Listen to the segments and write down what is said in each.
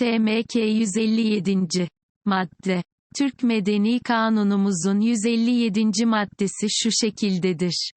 TMK 157. Madde. Türk Medeni Kanunumuzun 157. maddesi şu şekildedir.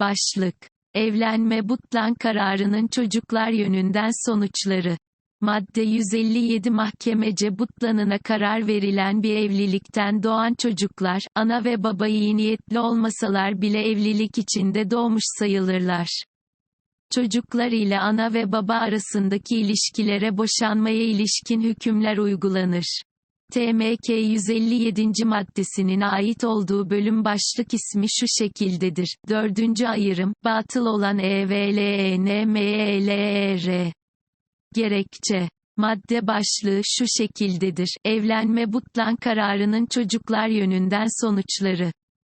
Başlık. Evlenme butlan kararının çocuklar yönünden sonuçları. Madde 157 mahkemece butlanına karar verilen bir evlilikten doğan çocuklar, ana ve baba iyi niyetli olmasalar bile evlilik içinde doğmuş sayılırlar. Çocuklar ile ana ve baba arasındaki ilişkilere boşanmaya ilişkin hükümler uygulanır. TMK 157. maddesinin ait olduğu bölüm başlık ismi şu şekildedir. Dördüncü ayrım, batıl olan EVLENMELER. Gerekçe. Madde başlığı şu şekildedir. Evlenme butlan kararının çocuklar yönünden sonuçları.